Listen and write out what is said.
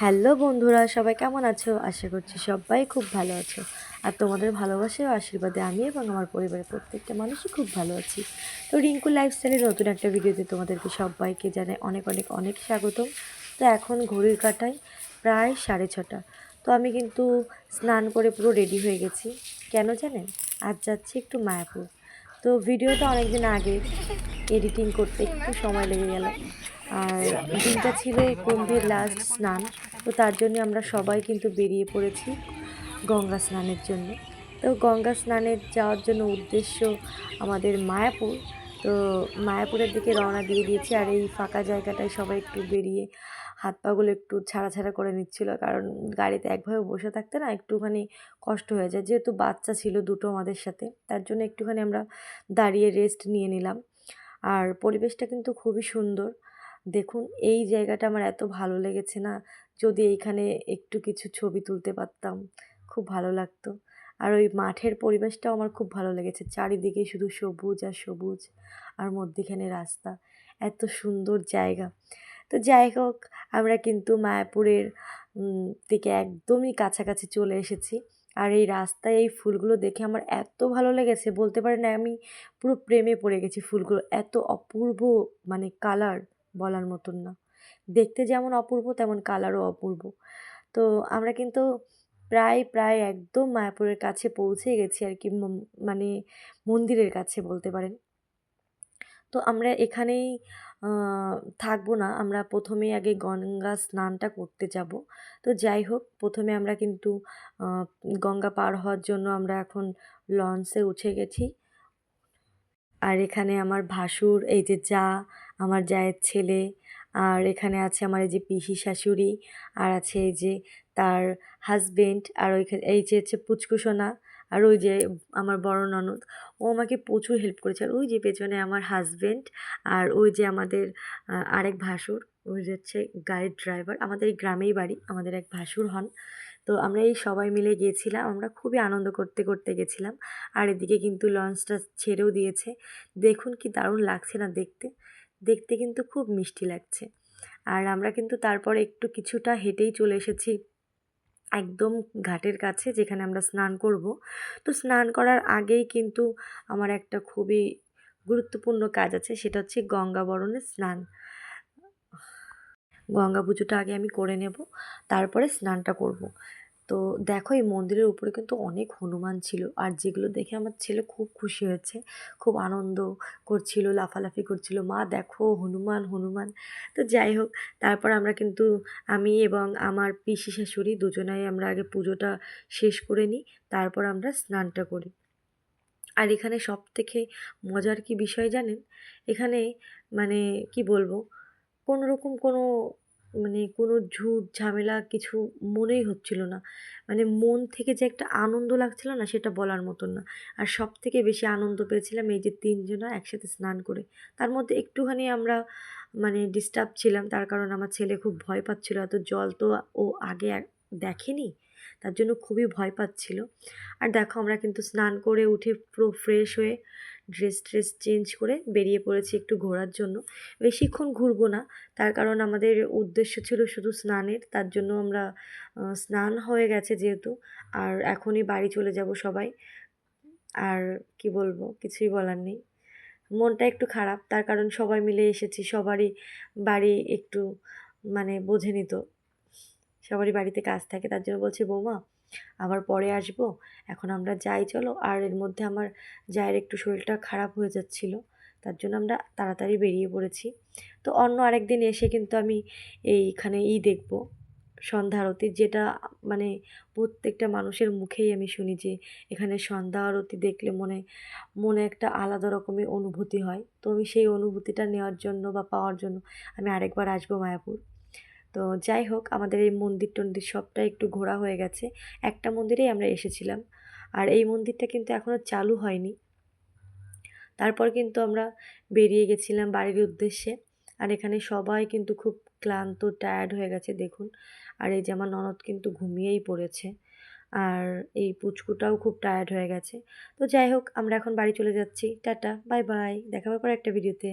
Hello বন্ধুরা, সবাই কেমন আছো? আশা করছি সবাই খুব ভালো আছো। আর তোমাদের ভালোবাসা ও আশীর্বাদে আমি এবং আমার পরিবারের প্রত্যেকটা মানুষই খুব ভালো আছি। তো রিঙ্কু লাইফস্টাইলের নতুন একটা ভিডিওতে তোমাদেরকে সবাইকে জানাই অনেক অনেক অনেক স্বাগতম। তো এখন ঘড়ির কাটায় প্রায় সাড়ে ছটা। তো আমি কিন্তু স্নান করে পুরো রেডি হয়ে গেছি। কেন জানেন? আজ যাচ্ছি একটু মায়াপুর। তো ভিডিওটা অনেকদিন আগে এডিটিং করতে একটু সময় লেগে গেল। আর দিনটা ছিল কুম্ভের লাস্ট স্নান, তো তার জন্য আমরা সবাই কিন্তু বেরিয়ে পড়েছি গঙ্গা স্নানের জন্য। তো গঙ্গা স্নানের যাওয়ার জন্য উদ্দেশ্য আমাদের মায়াপুর। তো মায়াপুরের দিকে রওনা দিয়ে দিয়েছি আর এই ফাঁকা জায়গাটায় সবাই একটু বেরিয়ে হাত পাগুলো একটু ছাড়া ছাড়া করে নিচ্ছিল। কারণ গাড়িতে একভাবে বসে থাকতে না একটুখানি কষ্ট হয়ে যায়। যেহেতু বাচ্চা ছিল দুটো আমাদের সাথে, তার জন্য একটুখানি আমরা দাঁড়িয়ে রেস্ট নিয়ে নিলাম। আর পরিবেশটা কিন্তু খুবই সুন্দর। দেখুন, এই জায়গাটা আমার এত ভালো লেগেছে না, যদি এইখানে একটু কিছু ছবি তুলতে পারতাম। খুব ভালো লাগতো। আর ওই মাঠের পরিবেশটাও আমার খুব ভালো লেগেছে। চারিদিকে শুধু সবুজ আর সবুজ, আর মধ্যেখানে রাস্তা। এত সুন্দর জায়গা। তো যাই হোক, আমরা কিন্তু মায়াপুরের দিকে একদমই কাছাকাছি চলে এসেছি। আর এই রাস্তায় এই ফুলগুলো দেখে আমার এত ভালো লেগেছে, বলতে পারেন আমি পুরো প্রেমে পড়ে গেছি ফুলগুলো, এত অপূর্ব মানে কালার বলার মতন না। দেখতে যেমন অপূর্ব, তেমন কালারও অপূর্ব। তো আমরা কিন্তু প্রায় প্রায় একদম মায়াপুরের কাছে পৌঁছে গেছি আর কি মানে মন্দিরের কাছে বলতে পারেন। তো আমরা এখানেই থাকব না। আমরা প্রথমেই আগে গঙ্গা স্নানটা করতে যাব। তো যাই হোক, প্রথমে আমরা কিন্তু গঙ্গা পার হওয়ার জন্য আমরা এখন লঞ্চে উঠে গেছি। আর এখানে আমার ভাসুর, এই যে যা, আমার জায়ের ছেলে, আর এখানে আছে আমার এই যে পিসি শাশুড়ি, আর আছে এই যে তার হাজবেন্ড আর ওইখানে, এই যে হচ্ছে পুচকুসোনা আর ওই যে আমার বড় ননদ, ও আমাকে প্রচুর হেল্প করেছে। আর ওই যে পেছনে আমার হাজবেন্ড আর ওই যে আমাদের আরেক ভাসুর, ওই যে হচ্ছে গাড়ির ড্রাইভার আমাদের এই গ্রামেই বাড়ি, আমাদের এক ভাসুর হন। তো আমরা এই সবাই মিলে গিয়েছিলাম আমরা খুবই আনন্দ করতে করতে গেছিলাম। আর এদিকে কিন্তু লঞ্চটা ছেড়েও দিয়েছে। দেখুন কি দারুণ লাগছে না দেখতে। দেখতে কিন্তু খুব মিষ্টি লাগছে। আর আমরা কিন্তু তারপরে একটু কিছুটা হেঁটেই চলে এসেছি। একদম ঘাটের কাছে যেখানে আমরা স্নান করব তো স্নান করার আগেই কিন্তু আমার একটা খুবই গুরুত্বপূর্ণ কাজ আছে, সেটা হচ্ছে গঙ্গা বরণের স্নান গঙ্গা পুজোটা আগে আমি করে নেব, তারপরে স্নানটা করব। তো দেখো এই মন্দিরের উপরে কিন্তু অনেক হনুমান ছিল আর যেগুলো দেখে আমার ছেলে খুব খুশি হয়েছে। খুব আনন্দ করছিল, লাফালাফি করছিল, মা, দেখো, হনুমান হনুমান। তো যাই হোক, তারপর আমরা কিন্তু, আমি এবং আমার পিসি শাশুড়ি দুজনাই আমরা আগে পুজোটা শেষ করে নিই, তারপর আমরা স্নানটা করি। আর এখানে সব থেকে মজার কি বিষয় জানেন? এখানে মানে কি বলব? কোনো রকম কোনো মানে কোনো ঝুট ঝামেলা কিছু মনেই হচ্ছিল না। মানে মন থেকে যে একটা আনন্দ লাগছিল না, সেটা বলার মতন না। আর সব থেকে বেশি আনন্দ পেয়েছিলাম এই যে তিনজনা একসাথে স্নান করে। তার মধ্যে একটুখানি আমরা মানে ডিস্টার্ব ছিলাম, তার কারণ আমার ছেলে খুব ভয় পাচ্ছিল। এত জল তো ও আগে দেখেনি, তার জন্য খুবই ভয় পাচ্ছিল। আর দেখো, আমরা কিন্তু স্নান করে উঠে পুরো ফ্রেশ হয়ে ড্রেস ট্রেস চেঞ্জ করে বেরিয়ে পড়েছি একটু ঘোরার জন্য। বেশিক্ষণ ঘুরবো না, তার কারণ আমাদের উদ্দেশ্য ছিল শুধু স্নানের, তার জন্য আমরা স্নান হয়ে গেছে যেহেতু, আর এখনই বাড়ি চলে যাব সবাই। আর কি বলব, কিছুই বলার নেই। মনটা একটু খারাপ, তার কারণ সবাই মিলে এসেছি, সবারই বাড়ি একটু মানে বোঝে নিত। সবারই বাড়িতে কাজ থাকে, তার জন্য বলছে, বৌমা আবার পরে আসব। এখন আমরা যাই, চলো। আর এর মধ্যে আমার জায়ের একটু শরীরটা খারাপ হয়ে যাচ্ছিল, তার জন্য আমরা তাড়াতাড়ি বেরিয়ে পড়েছি। তো অন্য আরেক দিন এসে কিন্তু আমি এইখানে ই দেখব, সন্ধ্যা আরতি, যেটা মানে প্রত্যেকটা মানুষের মুখেই আমি শুনি যে এখানে সন্ধ্যা আরতি দেখলে মনে মনে একটা আলাদা রকমের অনুভূতি হয়। তো আমি সেই অনুভূতিটা নেওয়ার জন্য বা পাওয়ার জন্য আমি আরেকবার আসব মায়াপুর। তো যাই হোক, আমাদের এই মন্দির টন্দির সবটা একটু ঘোরা হয়ে গেছে। একটা মন্দিরেই আমরা এসেছিলাম। আর এই মন্দিরটা কিন্তু এখনও চালু হয়নি। তারপর কিন্তু আমরা বেরিয়ে গেছিলাম বাড়ির উদ্দেশ্যে। আর এখানে সবাই কিন্তু খুব ক্লান্ত টায়ার্ড হয়ে গেছে, দেখুন। আর এই যে আমার ননদ কিন্তু ঘুমিয়েই পড়েছে। আর এই পুচকুটাও খুব টায়ার্ড হয়ে গেছে। তো যাই হোক, আমরা এখন বাড়ি চলে যাচ্ছি। টাটা বাই বাই দেখা পর একটা ভিডিওতে।